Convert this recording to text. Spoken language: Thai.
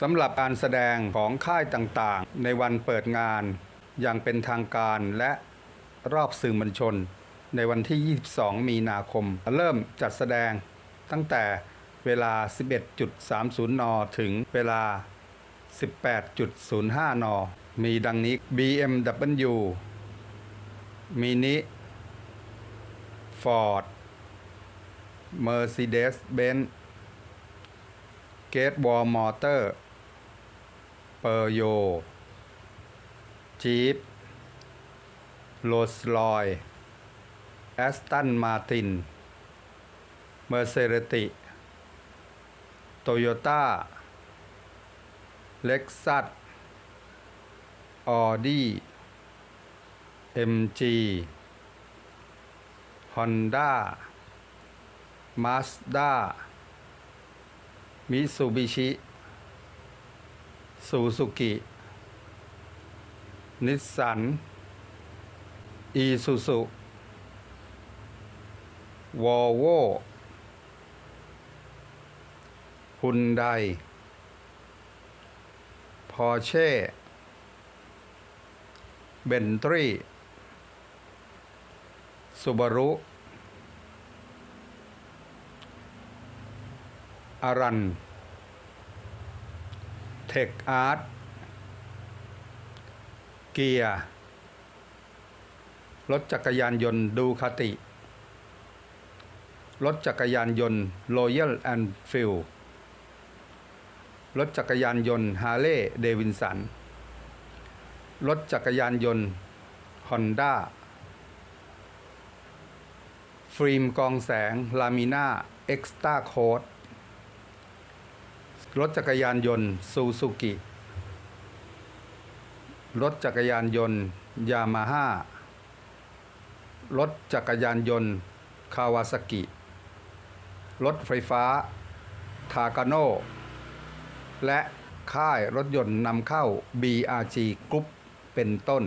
สำหรับการแสดงของค่ายต่างๆ ในวันเปิดงานอย่างเป็นทางการและรอบสื่อมวลชน ในวันที่ 22 มีนาคม เริ่มจัดแสดงตั้งแต่เวลา 11.30 น ถึงเวลา 18.05 น มีดังนี้ BMW Mini Ford Mercedes-Benz Gate Wall Motor ปอร์โย จีปโรสลอยแอสตันมาติน เมอร์เซเรติ โตโยต้า เล็กซัส ออดี้เอ็มจีฮอนด้ามาสด้ามิซูบิชิ ซูซูกิ นิสสัน อีซูซุวอลโวฮุนไดพอร์เช่เบนทรีซูบารุอารัน ทคอาร์ตเกียร์รถจักรยานยนต์ดูคาติ รถจักรยานยนต์ Royal Enfield รถจักรยานยนต์ฮาร์เลย์เดวินสัน รถจักรยานยนต์ฮอนด้าฟิล์มกองแสงลามิน่าเอ็กซ์ต้าโคด รถจักรยานยนต์ซูซูกิ รถจักรยานยนต์ยามาฮ่ารถจักรยานยนต์คาวาซากิ รถไฟฟ้า ทากาโนและค่ายรถยนต์นำเข้า BRG Group เป็นต้น